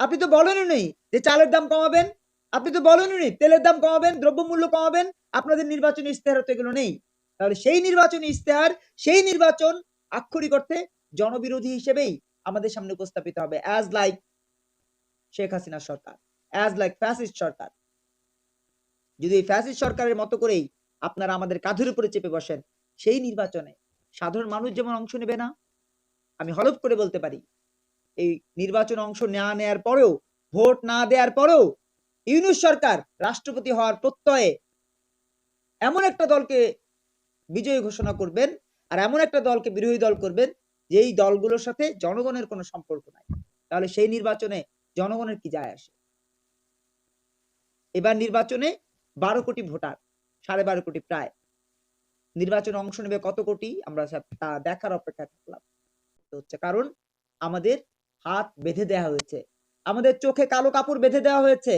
আপনি তো বলেনই যে চালের দাম কমাবেন, আপনি তো বলেনই তেলের দাম কমাবেন, দ্রব্যমূল্য কমাবেন, আপনাদের নির্বাচনী ইস্তেহার তো এগুলো নেই। তাহলে সেই নির্বাচনী ইস্তেহার সেই নির্বাচন আক্ষরিক অর্থে জনবিরোধী হিসেবেই আমাদের সামনে উপস্থাপিত হবে অ্যাজ লাইক শেখ হাসিনা সরকার অ্যাজ লাইক ফ্যাসিস্ট সরকার। যদি এই ফ্যাসিস্ট সরকারের মতো করেই আপনারা আমাদের কাঁধের উপরে চেপে বসেন, সেই নির্বাচনে সাধারণ মানুষ যেমন অংশ নেবে না, আমি হলফ করে বলতে পারি এই নির্বাচন অংশ না নেয়ার পরেও, ভোট না দেওয়ার পরেও ইউনুস সরকার রাষ্ট্রপতি হওয়ার প্রত্যয়ে এমন একটা দলকে বিজয়ী ঘোষণা করবেন আর এমন একটা দলকে বিরোধী দল করবেন যেই দলগুলোর সাথে জনগণের কোনো সম্পর্ক নাই। তাহলে সেই নির্বাচনে জনগণের কি যায় আসে? এবার নির্বাচনে বারো কোটি ভোটার, সাড়ে বারো কোটি প্রায়। নির্বাচনে অংশ নেবে কত কোটি? আমরা তা দেখার অপেক্ষা থাকলাম। হচ্ছে কারণ, আমাদের হাত বেঁধে দেওয়া হয়েছে। আমাদের চোখে কালো কাপড় বেঁধে দেওয়া হয়েছে।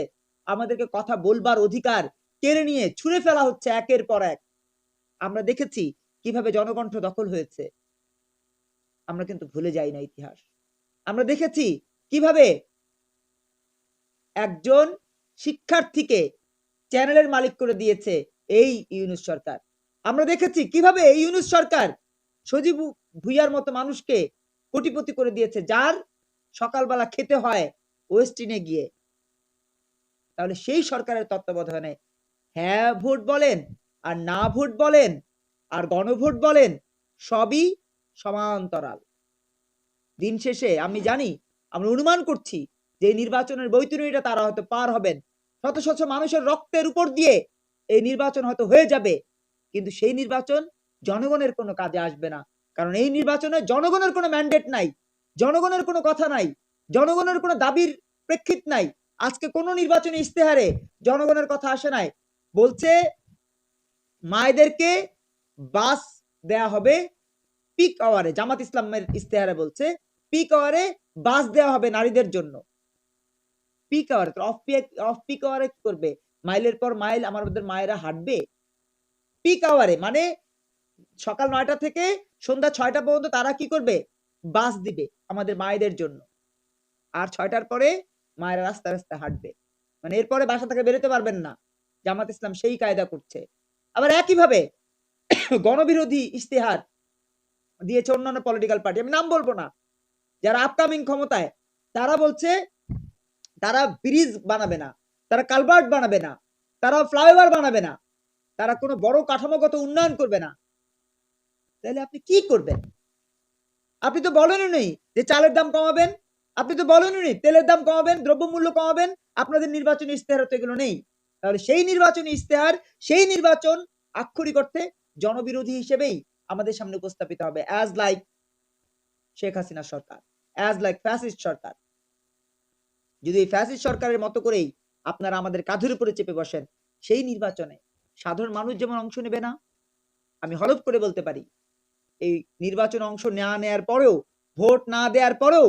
আমাদেরকে কথা বলবার অধিকার কেড়ে নিয়ে ছুঁড়ে ফেলা হচ্ছে একের পর এক। আমরা দেখেছি কীভাবে জনকণ্ঠ দখল হয়েছে। আমরা কিন্তু ভুলে যাই না ইতিহাস। আমরা দেখেছি কীভাবে একজন শিক্ষার্থীকে চ্যানেলের মালিক করে দিয়েছে এই ইউনুস সরকার। আমরা দেখেছি কীভাবে এই ইউনুস সরকার সজীব ভুইয়ার মতো মানুষকে কোটিপতি করে দিয়েছে, যার সকালবেলা খেতে হয় ওয়েস্টিনে গিয়ে। তাহলে সেই সরকারের তত্ত্বাবধানে হ্যাঁ ভোট বলেন আর না ভোট বলেন আর গণভোট বলেন, সবই সমান্তরাল। দিন শেষে আমি জানি, আমরা অনুমান করছি যে নির্বাচনের বৈতরণীটা তারা হয়তো পার হবেন। শত শত মানুষের রক্তের উপর দিয়ে এই নির্বাচন হয়তো হয়ে যাবে, কিন্তু সেই নির্বাচন জনগণের কোনো কাজে আসবে না। কারণ এই নির্বাচনে জনগণের কোনো ম্যান্ডেট নাই। জনগণের কোনো কথা নাই, জনগণের কোনো দাবির প্রেক্ষিত নাই। আজকে কোনো নির্বাচনী ইস্তেহারে জনগণের কথা আসে নাই। বলছে, মায়েদেরকে বাস দেয়া হবে পিক আওয়ারে জামাত ইসলামের ইস্তেহারে বলছে পিক আওয়ারে বাস দেওয়া হবে নারীদের জন্য। পিক আওয়ারে অফ পিক অফ পিক আওয়ারে কি করবে? মাইলের পর মাইল আমাদের মায়েরা হাঁটবে? পিক আওয়ারে মানে সকাল নয়টা থেকে সন্ধ্যা ছয়টা পর্যন্ত তারা কি করবে? বাস দিবে আমাদের মায়েদের জন্য। আর ছয়টার পরে মায়েরা রাস্তা রাস্তা হাঁটবে। মানে এরপরে বাসা থেকে বেরোতে পারবেন না। জামাত ইসলাম সেই কায়দা করছে। আবার একইভাবে গণবিরোধী ইশতেহার দিয়েছে অন্যান্য পলিটিক্যাল পার্টি আমি নাম বলব না। যারা আপকামিং ক্ষমতায়, তারা বলছে তারা ব্রিজ বানাবে না, তারা কালভার্ট বানাবে না, তারা ফ্লাইওভার বানাবে না, তারা কোনো বড় কাঠামোগত উন্নয়ন করবে না। তাহলে আপনি কি করবেন? আপনি তো বলেনই যে চালের দাম কমাবেন, আপনি তো বলেনই তেলের দাম কমাবেন, দ্রব্যমূল্য কমাবেন, আপনাদের নির্বাচনী ইস্তেহার তো এগুলো নেই। তাহলে সেই নির্বাচনী ইস্তেহার সেই নির্বাচন আক্ষরিক অর্থে জনবিরোধী হিসেবেই আমাদের সামনে উপস্থাপিত হবে অ্যাজ লাইক শেখ হাসিনা সরকার অ্যাজ লাইক ফ্যাসিস্ট সরকার। যদি এই ফ্যাসিস্ট সরকারের মতো করেই আপনারা আমাদের কাঁধের উপরে চেপে বসেন, সেই নির্বাচনে সাধারণ মানুষ যেমন অংশ নেবে না, আমি হলফ করে বলতে পারি এই নির্বাচন অংশ না নেয়ার পরেও, ভোট না দেওয়ার পরেও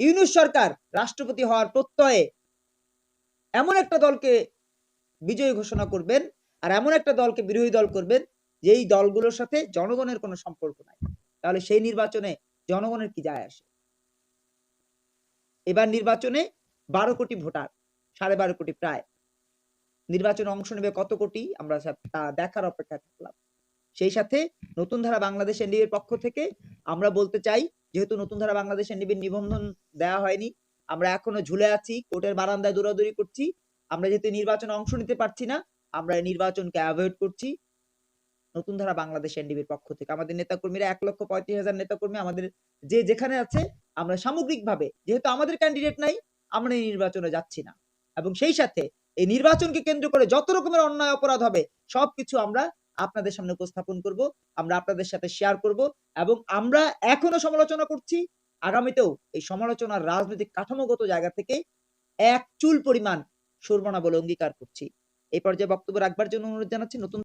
ইউনুস সরকার রাষ্ট্রপতি হওয়ার প্রত্যয়ে এমন একটা দলকে বিজয়ী ঘোষণা করবেন আর এমন একটা দলকে বিরোধী দল করবেন যেই দলগুলোর সাথে জনগণের কোনো সম্পর্ক নাই। তাহলে সেই নির্বাচনে জনগণের কি যায় আসে? এবার নির্বাচনে বারো কোটি ভোটার, সাড়ে বারো কোটি প্রায়। নির্বাচনে অংশ নেবে কত কোটি? আমরা তা দেখার অপেক্ষা থাকলাম। সেই সাথে নতুন ধারা বাংলাদেশ এনডিবির পক্ষ থেকে আমরা বলতে চাই, যেহেতু নতুন ধারা বাংলাদেশ এনডিবির নিবন্ধন দেওয়া হয়নি, আমরা এখনও ঝুলে আছি, কোর্টের বারান্দায় দৌড়াদৌড়ি করছি, আমরা যেহেতু নির্বাচনে অংশ নিতে পারছি না, আমরা নির্বাচনকে অ্যাভয়েড করছি। নতুন ধারা বাংলাদেশ এনডিবির পক্ষ থেকে আমাদের নেতাকর্মীরা এক লক্ষ পঁয়ত্রিশ হাজার নেতাকর্মী আমাদের যে যেখানে আছে, আমরা সামগ্রিকভাবে, যেহেতু আমাদের ক্যান্ডিডেট নাই, আমরা এই নির্বাচনে যাচ্ছি না। এবং সেই সাথে এই নির্বাচনকে কেন্দ্র করে যত রকমের অন্যায় অপরাধ হবে, সবকিছু আমরা আপনাদের সামনে উপস্থাপন করব, আমরা আপনাদের সাথে শেয়ার করব এবং আমরা এখনও সমালোচনা করছি। আগামীতেও এই সমালোচনার রাজনৈতিক কাঠামোগত জায়গা থেকে এক চুল পরিমাণ সুরমনা বলে অঙ্গীকার করছি। এই পর্যায়ে বক্তব্য রাখবার জন্য অনুরোধ জানাচ্ছি। নতুন